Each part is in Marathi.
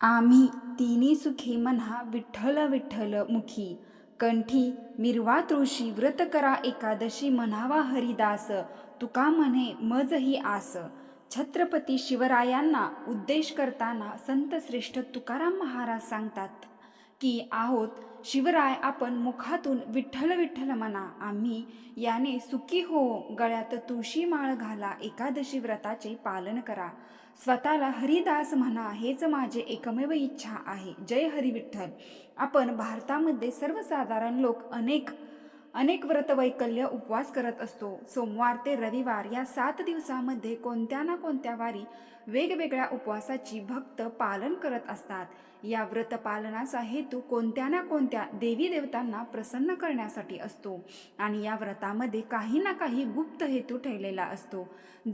आम्ही तिन्ही सुखी म्हणा विठ्ठल विठ्ठल मुखी. कंठी मिरवा तुळशी व्रत करा एकादशी म्हणावा हरिदास. तुका म्हणे मज ही आस. छत्रपती शिवरायांना उद्देश करताना संत श्रेष्ठ तुकाराम महाराज सांगतात की आहोत. शिवराय आपण मुखातून विठ्ठल विठ्ठल म्हणा. आम्ही याने सुखी हो. गळ्यात तुळशी माळ घाला. एकादशी व्रताचे पालन करा. स्वतःला हरिदास म्हणा. हेच माझे एकमेव इच्छा आहे. जय हरी विठ्ठल. आपण भारतामध्ये सर्वसाधारण लोक अनेक अनेक व्रतवैकल्य उपवास करत असतो. सोमवार ते रविवार या सात दिवसामध्ये कोणत्या ना कोणत्या वारी वेगवेगळ्या उपवासाची भक्त पालन करत असतात. या व्रतपालनाचा हेतू कोणत्या ना कोणत्या देवी देवतांना प्रसन्न करण्यासाठी असतो आणि या व्रतामध्ये काही ना काही गुप्त हेतू ठेवलेला असतो.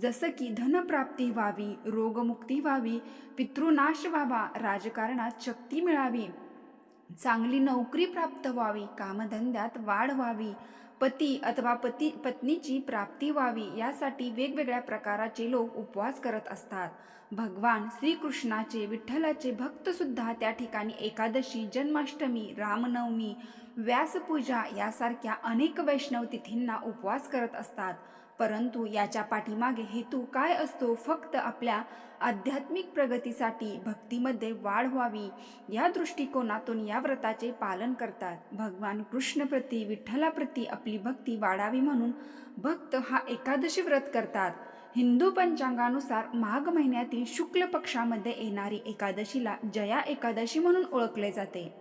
जसं की धनप्राप्ती व्हावी रोगमुक्ती व्हावी पितृनाश व्हावा राजकारणात शक्ती मिळावी चांगली नोकरी प्राप्त व्हावी कामधंद्यात वाढ व्हावी पती अथवा पती पत्नीची प्राप्ती व्हावी यासाठी वेगवेगळ्या प्रकाराचे लोक उपवास करत असतात. भगवान श्रीकृष्णाचे विठ्ठलाचे भक्तसुद्धा त्या ठिकाणी एकादशी जन्माष्टमी रामनवमी व्यासपूजा यासारख्या अनेक वैष्णव तिथींना उपवास करत असतात. परंतु याच्या पाठीमागे हेतू काय असतो? फक्त आपल्या आध्यात्मिक प्रगतीसाठी भक्तीमध्ये वाढ व्हावी या दृष्टिकोनातून या व्रताचे पालन करतात. भगवान कृष्णप्रती विठ्ठलाप्रती आपली भक्ती वाढावी म्हणून भक्त हा एकादशी व्रत करतात. हिंदू पंचांगानुसार माघ महिन्यातील शुक्ल पक्षामध्ये येणारी एकादशीला जया एकादशी म्हणून ओळखले जाते.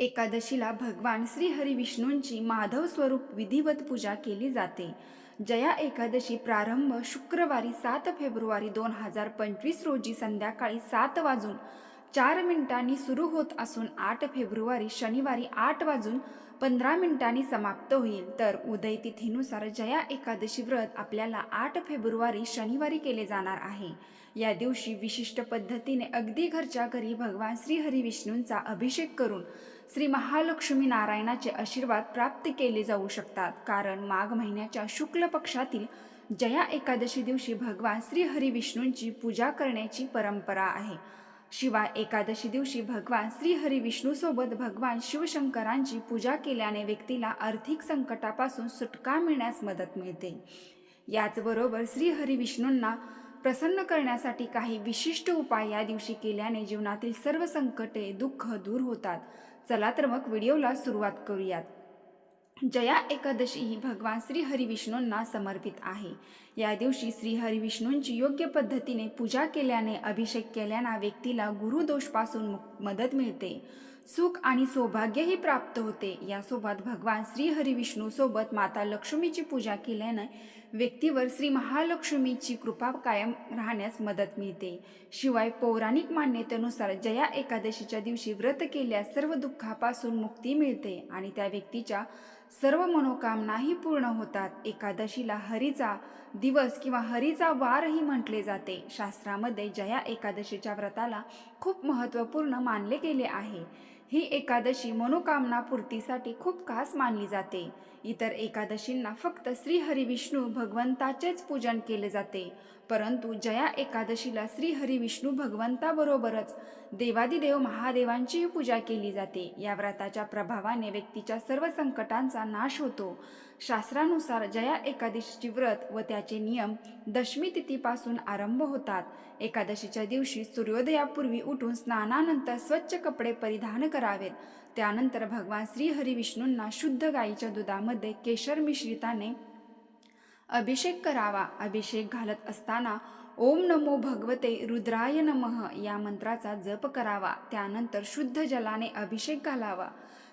एकादशीला भगवान श्री हरी विष्णूंची माधव स्वरूप विधिवत पूजा केली जाते. जया एकादशी प्रारंभ शुक्रवारी सात फेब्रुवारी दोन हजार पंचवीस रोजी संध्याकाळी सात वाजून चार मिनिटांनी सुरू होत असून आठ फेब्रुवारी शनिवारी आठ वाजून पंधरा मिनिटांनी समाप्त होईल. तर उदय तिथीनुसार जया एकादशी व्रत आपल्याला आठ फेब्रुवारी शनिवारी केले जाणार आहे. या दिवशी विशिष्ट पद्धतीने अगदी घरच्या घरी भगवान श्री हरी विष्णूंचा अभिषेक करून श्री महालक्ष्मी नारायणाचे आशीर्वाद प्राप्त केले जाऊ शकतात. कारण माघ महिन्याच्या शुक्ल पक्षातील जया एकादशी दिवशी भगवान श्री विष्णूंची पूजा करण्याची परंपरा आहे. शिवाय एकादशी दिवशी भगवान श्री विष्णूसोबत भगवान शिवशंकरांची पूजा केल्याने व्यक्तीला आर्थिक संकटापासून सुटका मिळण्यास मदत मिळते. याचबरोबर श्री विष्णूंना प्रसन्न करण्यासाठी काही विशिष्ट उपाय या दिवशी केल्याने जीवनातील सर्व संकटे दुःख दूर होतात. चला तर मग व्हिडिओला सुरुवात करूयात. जया एकादशी ही भगवान श्री हरिविष्णूंना समर्पित आहे. या दिवशी श्री हरिविष्णूंची योग्य पद्धतीने पूजा केल्याने अभिषेक केल्याने व्यक्तीला गुरुदोषपासून मदत मिळते. सुख आणि सौभाग्यही प्राप्त होते. यासोबत भगवान श्री हरी सोबत माता लक्ष्मीची पूजा केल्याने व्यक्तीवर श्री महालक्ष्मीची कृपा कायम राहण्यास मदत मिळते. शिवाय पौराणिक मान्यतेनुसार जया एकादशीच्या दिवशी व्रत केल्यास सर्व दुःखापासून मुक्ती मिळते आणि त्या व्यक्तीच्या सर्व मनोकामनाही पूर्ण होतात. एकादशीला हरीचा दिवस किंवा हरीचा वारही म्हटले जाते. शास्त्रामध्ये जया एकादशीच्या व्रताला खूप महत्त्वपूर्ण मानले गेले आहे. ही एकादशी मनोकामना पूर्तीसाठी खूप खास मानली जाते. इतर एकादशींना फक्त श्री हरिविष्णू भगवंताचेच पूजन केले जाते. परंतु जया एकादशीला श्री हरी विष्णू भगवंताबरोबरच देवादिदेव महादेवांचीही पूजा केली जाते. या व्रताच्या प्रभावाने व्यक्तीच्या सर्व संकटांचा नाश होतो. शास्त्रानुसार जया एकादशीची व्रत व त्याचे नियम दशमी तिथीपासून आरंभ होतात. एकादशीच्या दिवशी सूर्योदयापूर्वी उठून स्नानानंतर स्वच्छ कपडे परिधान करावेत. त्यानंतर भगवान श्री हरी विष्णूंना शुद्ध गाईच्या दुधामध्ये केशर मिश्रिताने अभिषेक करावा अभिषेक घालत असताना ओम नमो भगवते रुद्राय नमः या मंत्राचा जप करावा त्यानंतर शुद्ध जलाने अभिषेक घालावा.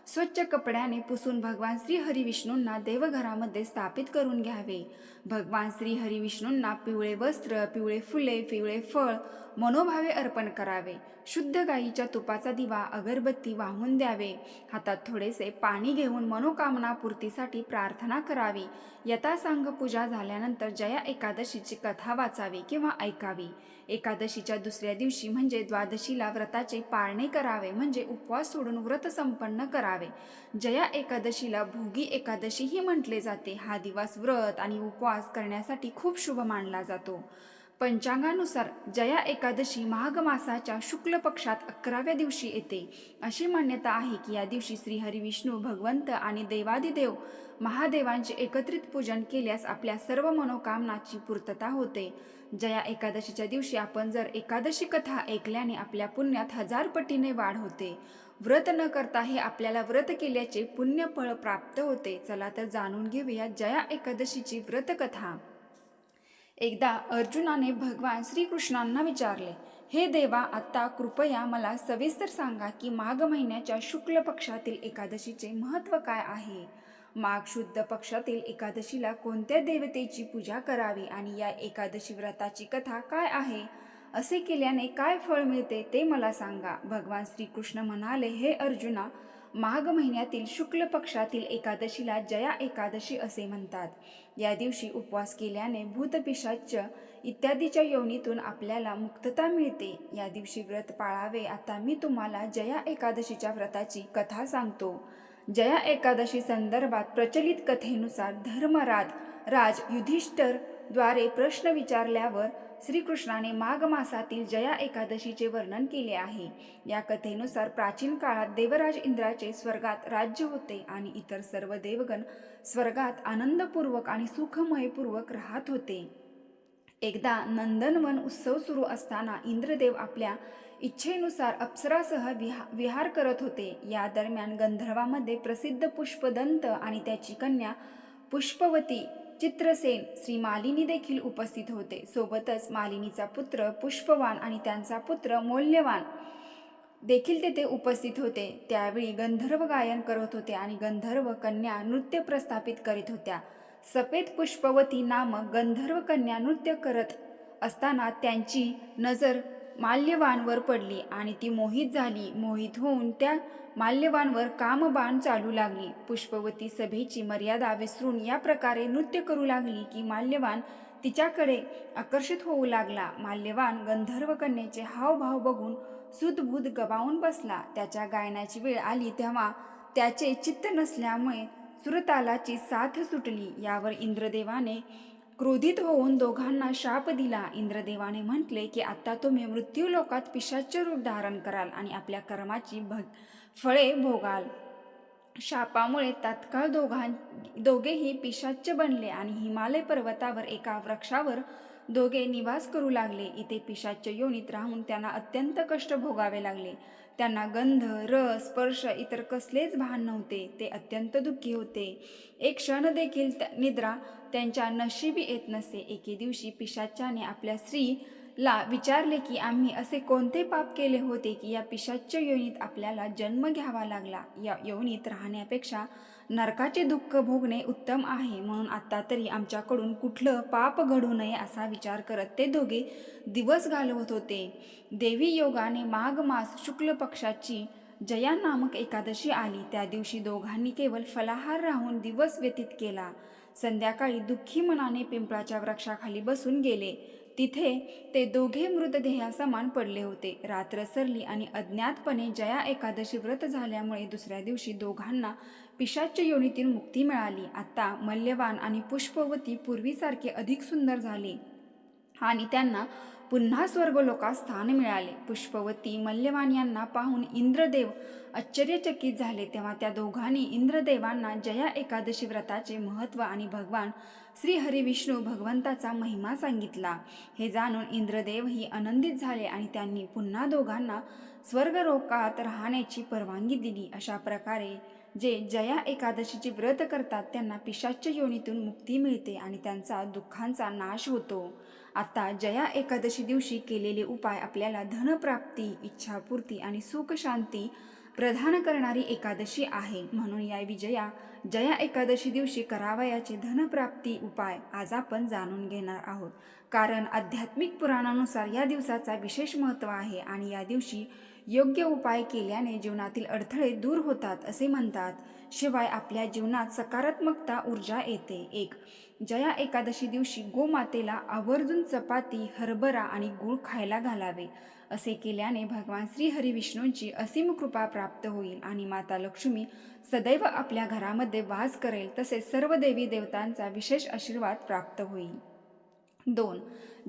स्वच्छ कपड्याने पुसून भगवान श्री हरिविष्णूंना देवघरामध्ये स्थापित करून घ्यावे. भगवान श्री हरिविष्णूंना पिवळे वस्त्र पिवळे फुले पिवळे फळ मनोभावे अर्पण करावे. शुद्ध गाईच्या तुपाचा दिवा अगरबत्ती वाहून द्यावे. हातात थोडेसे पाणी घेऊन मनोकामना पूर्तीसाठी प्रार्थना करावी. यथासांग पूजा झाल्यानंतर जया एकादशीची कथा वाचावी किंवा ऐकावी. एकादशीच्या दुसऱ्या दिवशी म्हणजे द्वादशीला व्रताचे पाळणे करावे म्हणजे उपवास सोडून व्रत संपन्न करावे. जया एकादशीला भोगी एकादशीही म्हटले जाते. हा दिवस व्रत आणि उपवास करण्यासाठी खूप शुभ मानला जातो. पंचांगानुसार जया एकादशी माघ मासाच्या शुक्ल पक्षात अकराव्या दिवशी येते. अशी मान्यता आहे की या दिवशी श्रीहरी विष्णू भगवंत आणि देवादिदेव महादेवांचे एकत्रित पूजन केल्यास आपल्या सर्व मनोकामनाची पूर्तता होते. जया एकादशीच्या दिवशी आपण जर एकादशी कथा ऐकल्याने आपल्या पुण्यात हजार पटीने वाढ होते. व्रत न करता हे आपल्याला व्रत केल्याचे पुण्यफळ प्राप्त होते. चला तर जाणून घेऊया जया एकादशीची व्रतकथा. एकदा अर्जुनाने भगवान श्रीकृष्णांना विचारले हे देवा आत्ता कृपया मला सविस्तर सांगा की माघ महिन्याच्या शुक्ल पक्षातील एकादशीचे महत्त्व काय आहे? माघ शुद्ध पक्षातील एकादशीला कोणत्या देवतेची पूजा करावी आणि या एकादशी व्रताची कथा काय आहे? असे केल्याने काय फळ मिळते ते मला सांगा. भगवान श्रीकृष्ण म्हणाले हे अर्जुना माघ महिन्यातील शुक्ल पक्षातील एकादशीला जया एकादशी असे म्हणतात. या दिवशी उपवास केल्याने भूतपिशाच इत्यादीच्या योनीतून आपल्याला मुक्तता मिळते. या दिवशी व्रत पाळावे. आता मी तुम्हाला जया एकादशीच्या व्रताची कथा सांगतो. जया एकादशी संदर्भात प्रचलित कथेनुसार धर्मराज राज युधिष्ठरद्वारे प्रश्न विचारल्यावर श्रीकृष्णाने माघ मासातील जया एकादशीचे वर्णन केले आहे. या कथेनुसार प्राचीन काळात देवराज इंद्राचे स्वर्गात राज्य होते आणि इतर सर्व देवगण स्वर्गात आनंदपूर्वक आणि सुखमयपूर्वक राहत होते. एकदा नंदनवन उत्सव सुरू असताना इंद्रदेव आपल्या इच्छेनुसार अप्सरासह विहा विहार करत होते. या दरम्यान गंधर्वामध्ये प्रसिद्ध पुष्पदंत आणि त्याची कन्या पुष्पवती चित्रसेन श्री मालिनी देखील उपस्थित होते. सोबतच मालिनीचा पुत्र पुष्पवान आणि त्यांचा पुत्र मौल्यवान देखील तेथे उपस्थित होते. त्यावेळी गंधर्व गायन करत होते आणि गंधर्व कन्या नृत्य प्रस्थापित करीत होत्या. सफेद पुष्पवती नामक गंधर्व कन्या नृत्य करत असताना त्यांची नजर माल्यवानवर पडली आणि ती मोहित झाली. मोहित होऊन त्या माल्यवानवर कामबाण चालू लागली. पुष्पवती सभेची मर्यादा विसरून या प्रकारे नृत्य करू लागली की माल्यवान तिच्याकडे आकर्षित होऊ लागला. माल्यवान गंधर्व कन्येचे हावभाव बघून सुदबुद गबावून बसला. त्याच्या गायनाची वेळ आली तेव्हा त्याचे चित्त नसल्यामुळे सुरतालाची साथ सुटली. यावर इंद्रदेवाने क्रोधित होऊन दोघांना शाप दिला. इंद्रदेवाने म्हटले की आता तुम्ही मृत्यूलोकात पिशाच्य रूप धारण कराल आणि आपल्या कर्माची भ फळे भोगाल. शापामुळे तात्काळ दोघां दोघेही पिशाच्य बनले आणि हिमालय पर्वतावर एका वृक्षावर दोघे निवास करू लागले. इथे पिशाच्य योनीत राहून त्यांना अत्यंत कष्ट भोगावे लागले. त्यांना गंध रस स्पर्श इतर कसलेच भान नव्हते. ते अत्यंत दुःखी होते. एक क्षण देखील त्या- निद्रा त्यांच्या नशिबी येत नसे. एके दिवशी पिशाच्याने आपल्या स्त्री ला विचारले की आम्ही असे कोणते पाप केले होते की या पिशाच्य योनीत आपल्याला जन्म घ्यावा लागला? या योनीत राहण्यापेक्षा नरकाचे दुःख भोगणे उत्तम आहे. म्हणून आत्ता तरी आमच्याकडून कुठलं पाप घडू नये असा विचार करत ते दोघे दिवस घालवत होते. देवी योगाने माघ मास शुक्ल पक्षाची जया नामक एकादशी आली. त्या दिवशी दोघांनी केवळ फलाहार राहून दिवस व्यतीत केला. संध्याकाळी दुःखी मनाने पिंपळाच्या वृक्षाखाली बसून गेले. तिथे ते दोघे मृतदेहासमान पडले होते. रात्र सरली आणि अज्ञातपणे जया एकादशी व्रत झाल्यामुळे दुसऱ्या दिवशी दोघांना पिशाच्य योनीतील मुक्ती मिळाली. आता मल्यवान आणि पुष्पवती पूर्वीसारखे अधिक सुंदर झाले आणि त्यांना पुन्हा स्वर्गलोकात स्थान मिळाले. पुष्पवती मल्यवान यांना पाहून इंद्रदेव आश्चर्यचकित झाले. तेव्हा त्या दोघांनी इंद्रदेवांना जया एकादशी व्रताचे महत्त्व आणि भगवान श्री हरिविष्णू भगवंताचा महिमा सांगितला. हे जाणून इंद्रदेवही आनंदित झाले आणि त्यांनी पुन्हा दोघांना स्वर्गलोकात राहण्याची परवानगी दिली. अशा प्रकारे जे जया एकादशीचे व्रत करतात त्यांना पिशाच्य योनीतून मुक्ती मिळते आणि त्यांचा दुःखांचा नाश होतो. आता जया एकादशी दिवशी केलेले उपाय आपल्याला धनप्राप्ती इच्छापूर्ती आणि सुखशांती प्रदान करणारी एकादशी आहे. म्हणून या विजया जया एकादशी दिवशी करावयाचे धनप्राप्ती उपाय आज आपण जाणून घेणार आहोत. कारण आध्यात्मिक पुराणानुसार या दिवसाचा विशेष महत्त्व आहे आणि या दिवशी योग्य उपाय केल्याने जीवनातील अडथळे दूर होतात असे म्हणतात. शिवाय आपल्या जीवनात सकारात्मकता ऊर्जा येते. एक जया एकादशी दिवशी गोमातेला आवर्जून चपाती हरभरा आणि गूळ खायला घालावे. असे केल्याने भगवान श्री हरिविष्णूंची असीम कृपा प्राप्त होईल आणि माता लक्ष्मी सदैव आपल्या घरामध्ये वास करेल तसेच सर्व देवी देवतांचा विशेष आशीर्वाद प्राप्त होईल. दोन.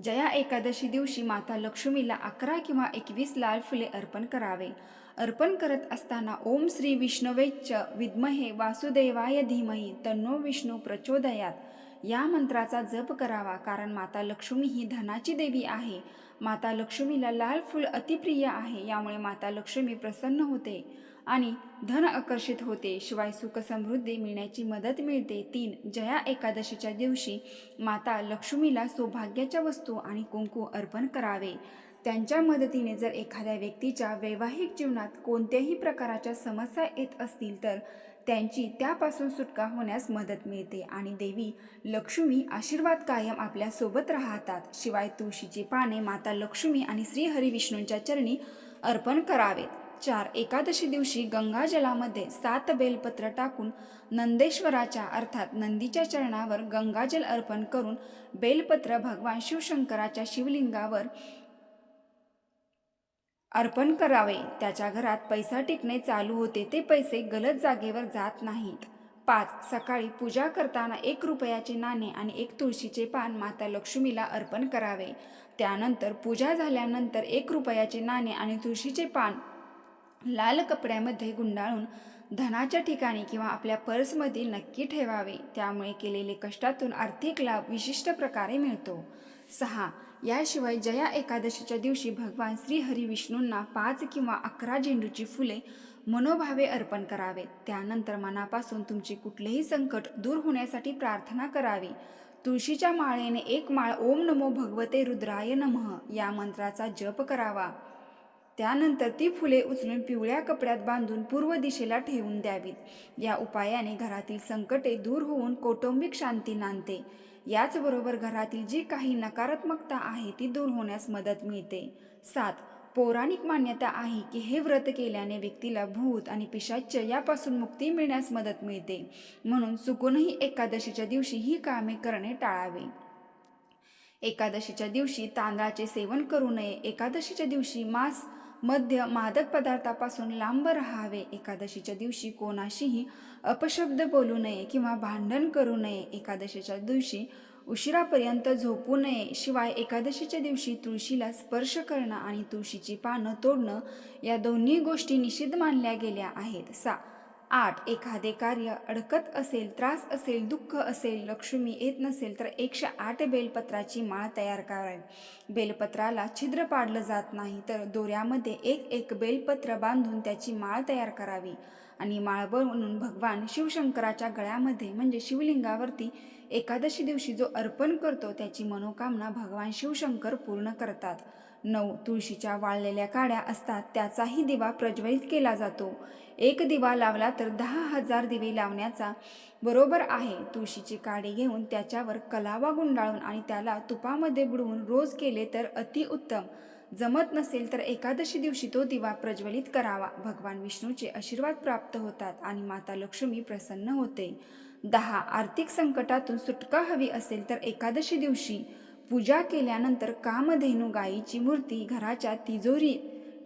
जया एकादशी दिवशी माता लक्ष्मीला अकरा किंवा एकवीस लाल फुले अर्पण करावे. अर्पण करत असताना ओम श्री विष्णवेच्च विद्महे वासुदेवाय धीमही तन्नो विष्णू प्रचोदयात. या मंत्राचा जप करावा. कारण माता लक्ष्मी ही धनाची देवी आहे. माता लक्ष्मीला लाल फूल अतिप्रिय आहे. यामुळे माता लक्ष्मी प्रसन्न होते आणि धन आकर्षित होते. शिवाय सुख समृद्धी मिळण्याची मदत मिळते. तीन जया एकादशीच्या दिवशी माता लक्ष्मीला सौभाग्याच्या वस्तू आणि कुंकू अर्पण करावे. त्यांच्या मदतीने जर एखाद्या व्यक्तीच्या वैवाहिक जीवनात कोणत्याही प्रकाराच्या समस्या येत असतील तर त्यांची त्यापासून सुटका होण्यास मदत मिळते आणि देवी लक्ष्मी आशीर्वाद कायम आपल्यासोबत राहतात. शिवाय तुळशीची पाने माता लक्ष्मी आणि श्रीहरी विष्णूंच्या चरणी अर्पण करावेत. चार एकादशी दिवशी गंगाजलामध्ये सात बेलपत्र टाकून नंदेश्वराच्या अर्थात नंदीच्या चरणावर गंगाजल अर्पण करून बेलपत्र भगवान शिवशंकराच्या शिवलिंगावर अर्पण करावे. त्याच्या घरात पैसा टिकणे चालू होते. ते पैसे गलत जागेवर जात नाहीत. पाच सकाळी पूजा करताना एक रुपयाचे नाणे आणि एक तुळशीचे पान माता लक्ष्मीला अर्पण करावे. त्यानंतर पूजा झाल्यानंतर एक रुपयाचे नाणे आणि तुळशीचे पान लाल कपड्यामध्ये गुंडाळून धनाच्या ठिकाणी किंवा आपल्या पर्समध्ये नक्की ठेवावे. त्यामुळे केलेले कष्टातून आर्थिक लाभ विशिष्ट प्रकारे मिळतो. सहा याशिवाय जया एकादशीच्या दिवशी भगवान श्रीहरी विष्णूंना पाच किंवा अकरा झेंडूची फुले मनोभावे अर्पण करावेत त्यानंतर मनापासून तुमचे कुठलेही संकट दूर होण्यासाठी प्रार्थना करावी. तुळशीच्या माळेने एक माळ ओम नमो भगवते रुद्राय नमः या मंत्राचा जप करावा. त्यानंतर ती फुले उचलून पिवळ्या कपड्यात बांधून पूर्व दिशेला ठेवून द्यावीत. या उपायाने घरातील संकटे दूर होऊन कौटुंबिक शांती नांदते. याचबरोबर घरातील जी काही नकारात्मकता आहे ती दूर होण्यास मदत मिळते. सात पौराणिक मान्यता आहे की हे व्रत केल्याने व्यक्तीला भूत आणि पिशाच्य यापासून मुक्ती मिळण्यास मदत मिळते. म्हणून चुकूनही एकादशीच्या दिवशी ही कामे करणे टाळावे. एकादशीच्या दिवशी तांदळाचे सेवन करू नये. एकादशीच्या दिवशी मांस मध्य मादक पदार्थापासून लांब राहावे. एकादशीच्या दिवशी कोणाशीही अपशब्द बोलू नये किंवा भांडण करू नये. एकादशीच्या दिवशी उशिरापर्यंत झोपू नये. शिवाय एकादशीच्या दिवशी तुळशीला स्पर्श करणं आणि तुळशीची पानं तोडणं या दोन्ही गोष्टी निषिद्ध मानल्या गेल्या आहेत. सा. आठ एखादे कार्य अडकत असेल त्रास असेल दुःख असेल लक्ष्मी येत नसेल तर एकशे आठ बेलपत्राची माळ तयार करावी. बेलपत्राला छिद्र पाडलं जात नाही तर दोऱ्यामध्ये एक एक बेलपत्र बांधून त्याची माळ तयार करावी. आणि माळबळ म्हणून भगवान शिवशंकराच्या गळ्यामध्ये म्हणजे शिवलिंगावरती एकादशी दिवशी जो अर्पण करतो त्याची मनोकामना भगवान शिवशंकर पूर्ण करतात. नऊ तुळशीच्या वाळलेल्या काड्या असतात त्याचाही दिवा प्रज्वलित केला जातो. एक दिवा लावला तर दहा हजार दिवे लावण्याचा बरोबर आहे. तुळशीची काडी घेऊन त्याच्यावर कलावा गुंडाळून आणि त्याला तुपामध्ये बुडवून रोज केले तर अतिउत्तम. जमत नसेल तर एकादशी दिवशी तो दिवा प्रज्वलित करावा. भगवान विष्णूचे आशीर्वाद प्राप्त होतात आणि माता लक्ष्मी प्रसन्न होते. दहा आर्थिक संकटातून सुटका हवी असेल तर एकादशी दिवशी पूजा केल्यानंतर कामधेनू गायीची मूर्ती घराच्या तिजोरी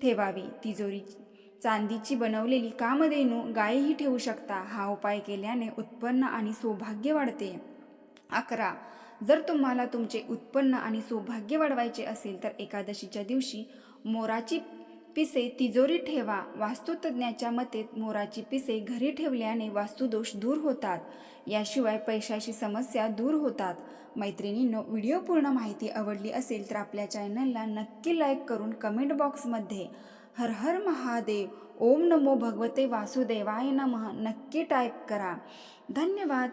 ठेवावी. तिजोरी चांदीची बनवलेली कामधेनू गायही ठेवू शकता. हा उपाय केल्याने उत्पन्न आणि सौभाग्य वाढते. अकरा जर तुम्हाला तुमचे उत्पन्न आणि सौभाग्य वाढवायचे असेल तर एकादशीच्या दिवशी मोराची पिसे तिजोरी ठेवा. वास्तुतज्ञाच्या मते मोराची पिसे घरी ठेवल्याने वास्तुदोष दूर होतात. याशिवाय पैशाची समस्या दूर होतात. मैत्रिणींनो व्हिडिओ पूर्ण माहिती आवडली असेल तर आपल्या चॅनलला नक्की लाईक करून कमेंट बॉक्समध्ये हर हर महादेव ओम नमो भगवते वासुदेवाय नमः नक्की टाईप करा. धन्यवाद.